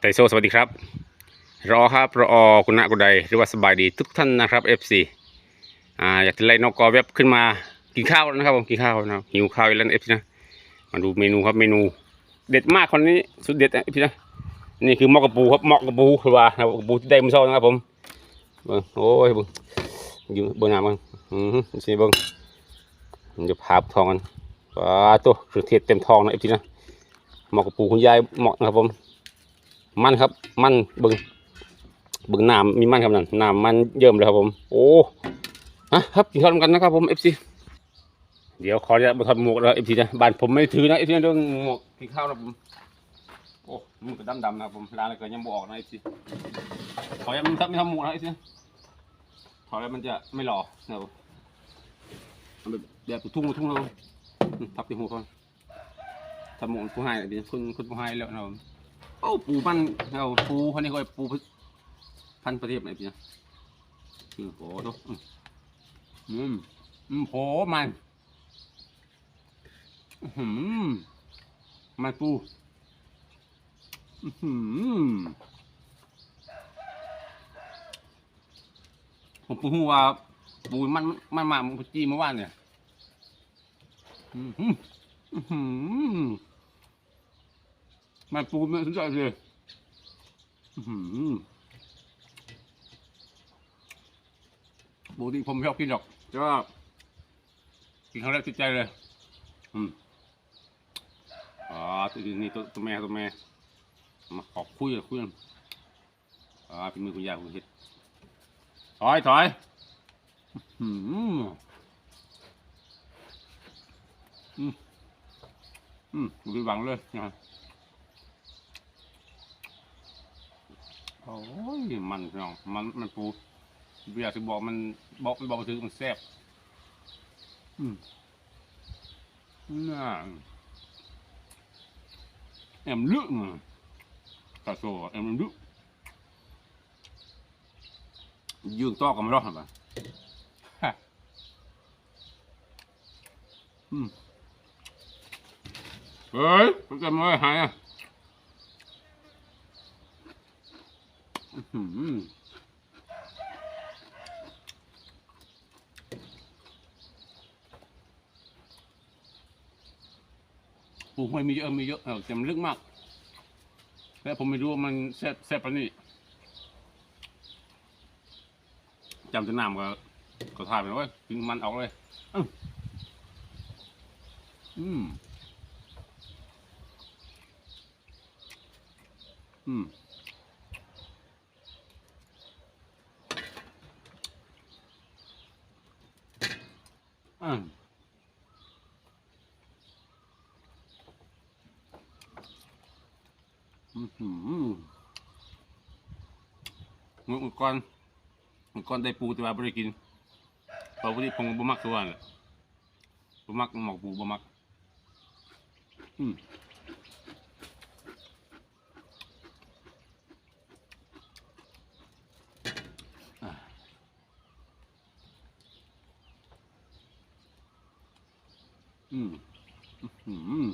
ไทโซสวัสดีครับ รอครับรอคุณณกุใดหรือว่าสบายดีทุกท่านนะครับ FC อ่าอยากจะไล่นกกอเว็บขึ้นมากินข้าวนะครับผมกินข้าวนะหิวข้าวอีกแล้วเอฟซีนะมาดูเมนูครับเมนู เด็ดมากคนนี้สุดเด็ดเอฟซีนะนี่คือหมอกกระปูครับหมอกกระปูหรือว่าหมอกกระปูที่ได้มือเช้านะครับผมเบิ่งโอ้ยเบิ่งอยู่เบิ่งหน้าเบิ่งอืออสิเบิ่งมันจะพาบทองกันว้าตัวเครื่องเทศเต็มทองนะเอฟซีนะหมอกกระปูคุณยายเหมาะนะครับผม มันครับ มันเบึงเบึงน้ำมีมันครับนั่นน้ำมันเยิ่มเลยครับผม โอ้ฮะครับกินข้าวกันนะครับผมเอฟซีเดี๋ยวขออนุญาตมาถอดหมวกแล้วเอฟซีนะบ้านผมไม่ถือนะเอฟซีเรื่องหมวกกินข้าวนะผมโอ้มันก็ดำดำนะผมร้านอะไรก็ยังบอกนะเอฟซีขออนุญาตมันทับไม่ทำหมวกนะเอฟซีถอดแล้วมันจะไม่หล่อนะครับผมเอาแบบทุ่งทุ่งเราอืมทับที่หัวเขาทำหมวกผู้ให้เดี๋ยวคุณคุณผู้ให้แล้วนะครับผม อ้ปูมันเอาปูพันนี้ก็ปูพันประเทศไหนพี่นะอืมโอ้ดูอืมอืมอืมโหมันอื้อหืมมันปูอื้อหืมผมปูหัวาปูมันมันมามันจีเมื่อวานเนี่ยอือหืออื้อหือ มันปูมันสุดยอดเลยปกติผมไม่ชอบกินหรอกแต่ว่ากินครั้งแรกติดใจเลย อืมอ๋อตัวนี้ตัวตัวแม่ตัวแม่ มาขอบคุยคุยกันอ๋อเป็นมือคุณยายคุณเฮ็ดถอยถอยอื้อหืออืมอืมดูหวังเลยนะ โอ้ยมันพี่น้องมันมันปูเบียร์ที่บอกมันบอกมันบอกมาถึงมันแซ่บอืมน่าแอมลึกอะตาโซแอมลึกยืงต่อกันไม่รอดหรอปะฮะอืมเฮ้ยมันจะมาหายอะ อื้อหือปลูกไม่มีเยอะมีเยอะเออแต่มันลึกมากแต่ผมไม่รู้ว่ามันแซ่บแซ่บปะนี่จำแตัวน้ำก็ก็ถ่ายไปเลยกินมันออกเลยอื้ออืม อืมอืมอืมอือก่อนเมื่อก่อนได้ปูแต่ว่าไม่ได้กินปลาะว่าที่ผมบ่มักตัวนั่นแหละบ่มักหมอกปูบ่มักอืม อืมอืมอืม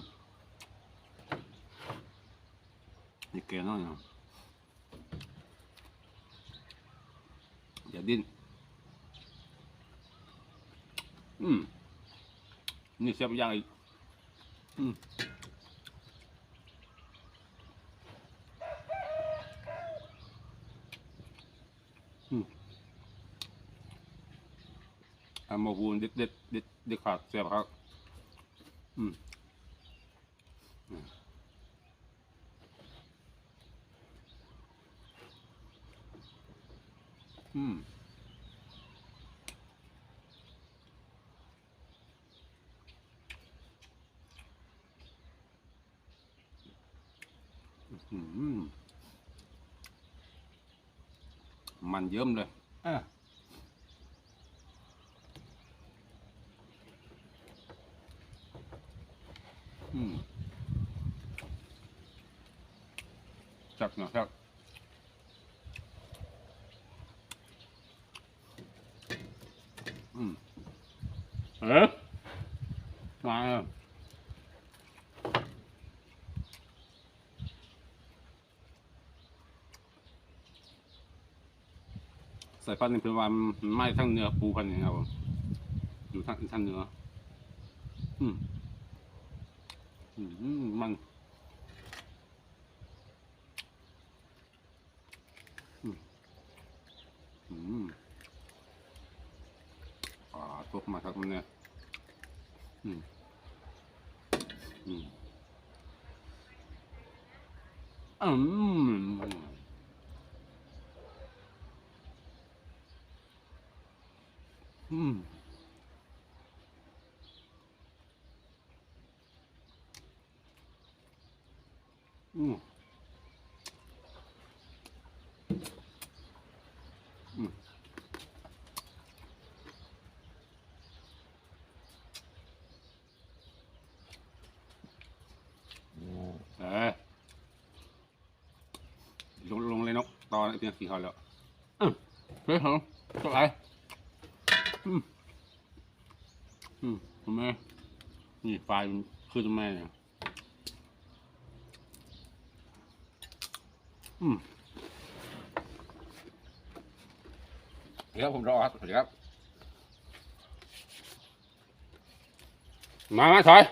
นี่แกน้อยเนาะอย่าดิ้นอืมนี่เสียบย่างอีกอืมอืมอามาหูเด็ดเด็ดเด็ดเด็ดขาดเสียบครับ อืมอืมมันเยิ้มเลยอะ อืมจักหน่อยครับอืมเอ๊ะมาเออสายพันึ่งเป็นว่าไม่ทั้งเนื้อปูพันี่ยครับอยู่ทั้งทั้งเนื้ออืม มันอืมอ่าตกมาครับมันเนี่ยอืมอืมอืมอืม อืมอืมเออลงลงเลยนกตอนเพียงสี่เขาแล้วอืมเฮ้ยเหรอเท่าไหร่อืมอืมทำไมนี่ไฟมันขึ้นทำไมเนี่ย อืมเดี๋ยวผมรอครับสวัสดีครับ มา มาถอย